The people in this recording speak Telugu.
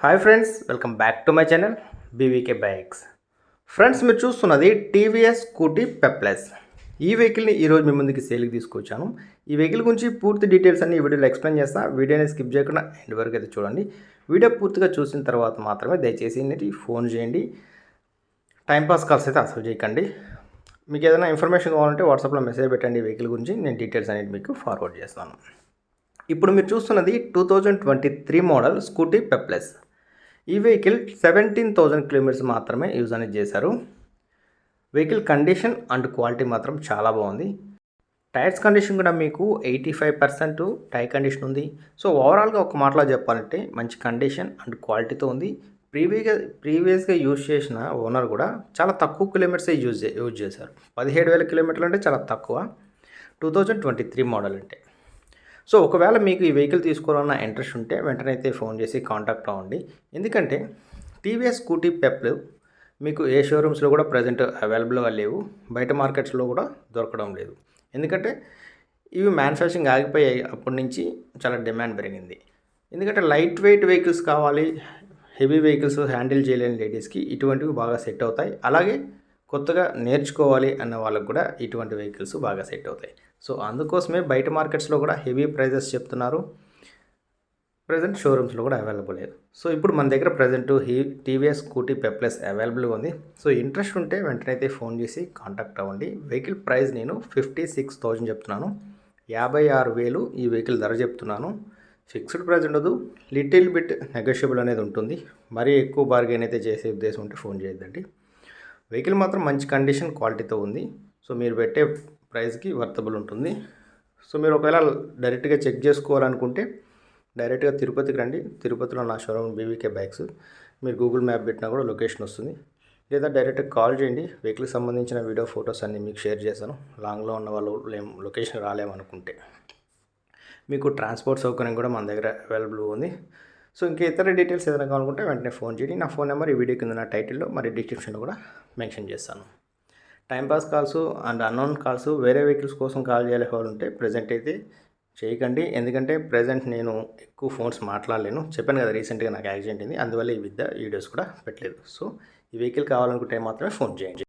Hi friends welcome back to my channel BVK Bikes friends మీరు చూస్తున్నది టీవీఎస్ స్కూటీ పెప్లెస్ ఈ వెహికల్ని ఈరోజు మీ ముందుకి సేల్కి తీసుకొచ్చాను. ఈ వెహికల్ గురించి పూర్తి డీటెయిల్స్ అన్ని ఈ వీడియోలో ఎక్స్ప్లెయిన్ చేస్తాను వీడియోని స్కిప్ చేయకుండా ఎండ్ వరకు అయితే చూడండి. వీడియో పూర్తిగా చూసిన తర్వాత మాత్రమే దయచేసి నేను ఫోన్ చేయండి. టైంపాస్ కాల్స్ అయితే అసలు చేయకండి. మీకు ఏదైనా ఇన్ఫర్మేషన్ కావాలంటే వాట్సాప్లో మెసేజ్ పెట్టండి ఈ వెహికల్ గురించి. నేను డీటెయిల్స్ అనేది మీకు ఫార్వర్డ్ చేస్తాను. ఇప్పుడు మీరు చూస్తున్నది two thousand twenty three model Scooty Pep Plus ఈ వెహికల్ సెవెంటీన్ థౌజండ్ కిలోమీటర్స్ మాత్రమే యూజ్ అనేది చేశారు. వెహికల్ కండిషన్ అండ్ క్వాలిటీ మాత్రం చాలా బాగుంది. టైర్స్ కండిషన్ కూడా మీకు eighty five percent tyre condition ఉంది సో ఓవరాల్గా ఒక మాటలో చెప్పాలంటే మంచి కండిషన్ అండ్ క్వాలిటీతో ఉంది. ప్రీవియస్గా ప్రీవియస్గా యూజ్ చేసిన ఓనర్ కూడా చాలా తక్కువ కిలోమీటర్సే యూజ్ యూజ్ చేశారు. పదిహేడు వేల కిలోమీటర్లు అంటే చాలా తక్కువ. Two thousand twenty three model అంటే. సో ఒకవేళ మీకు ఈ వెహికల్ తీసుకోవాలన్న ఇంట్రెస్ట్ ఉంటే వెంటనే అయితే ఫోన్ చేసి కాంటాక్ట్ అవ్వండి. ఎందుకంటే టీవీఎస్ స్కూటీ పెప్లు మీకు ఏ షోరూమ్స్లో కూడా ప్రజెంట్ అవైలబుల్గా లేవు. బయట మార్కెట్స్లో కూడా దొరకడం లేదు. ఎందుకంటే ఇవి మ్యానుఫ్యాక్చరింగ్ ఆగిపోయాయి అప్పటి నుంచి చాలా డిమాండ్ పెరిగింది. ఎందుకంటే లైట్ వెయిట్ వెహికల్స్ కావాలి హెవీ వెహికల్స్ హ్యాండిల్ చేయలేని లేడీస్కి ఇటువంటివి బాగా సెట్ అవుతాయి. అలాగే కొత్తగా నేర్చుకోవాలి అన్న వాళ్ళకు కూడా ఇటువంటి వెహికల్స్ బాగా సెట్ అవుతాయి. సో అందుకోసమే బయట మార్కెట్స్లో కూడా హెవీ ప్రైజెస్ చెప్తున్నారు. ప్రజెంట్ షోరూమ్స్లో కూడా అవైలబుల్ లేదు. సో ఇప్పుడు మన దగ్గర present he TVS Scooty Pep Plus అవైలబుల్గా ఉంది. సో ఇంట్రెస్ట్ ఉంటే వెంటనే అయితే ఫోన్ చేసి కాంటాక్ట్ అవ్వండి. వెహికల్ ప్రైస్ నేను ఫిఫ్టీ సిక్స్ థౌజండ్ చెప్తున్నాను. యాభై ఆరు వేలు ఈ వెహికల్ ధర చెప్తున్నాను. ఫిక్స్డ్ ప్రైస్ ఉండదు. లిటిల్ బిట్ నెగోషియబుల్ అనేది ఉంటుంది. మరీ ఎక్కువ బార్గెన్ అయితే చేసే ఉద్దేశం ఉంటే ఫోన్ చేయొద్దండి. వెహికల్ మాత్రం మంచి కండిషన్ క్వాలిటీతో ఉంది. సో మీరు పెట్టే ప్రైస్కి వర్తబుల్ ఉంటుంది. సో మీరు ఒకవేళ డైరెక్ట్గా చెక్ చేసుకోవాలనుకుంటే డైరెక్ట్గా తిరుపతికి రండి. తిరుపతిలో నా షోరూమ్ బీవీకే బైక్స్ మీరు గూగుల్ మ్యాప్ పెట్టినా కూడా లొకేషన్ వస్తుంది. లేదా డైరెక్ట్గా కాల్ చేయండి. వెహికల్కి సంబంధించిన వీడియో ఫొటోస్ అన్నీ మీకు షేర్ చేశాను లాంగ్లో ఉన్న వాళ్ళు లొకేషన్ రాలేమనుకుంటే. మీకు ట్రాన్స్పోర్ట్ సౌకర్యం కూడా మన దగ్గర అవైలబుల్ ఉంది. సో ఇంకా ఇతర డీటెయిల్స్ ఏదైనా కావాలనుకుంటే వెంటనే ఫోన్ చేయండి. నా ఫోన్ నెంబర్ ఈ వీడియో కింద నా టైటిల్లో మరి డిస్క్రిప్షన్లో కూడా మెన్షన్ చేస్తాను timepass calls and unknown calls వేరే వెహికల్స్ కోసం కాల్ చేయాలి ఉంటే ప్రజెంట్ అయితే చేయకండి. ఎందుకంటే ప్రజెంట్ నేను ఎక్కువ ఫోన్స్ మాట్లాడలేను. చెప్పాను కదా రీసెంట్గా నాకు యాక్సిడెంట్ అయింది. అందువల్ల ఈ విద్య వీడియోస్ కూడా పెట్టలేదు. సో ఈ వెహికల్ కావాలనుకుంటే మాత్రమే ఫోన్ చేయండి.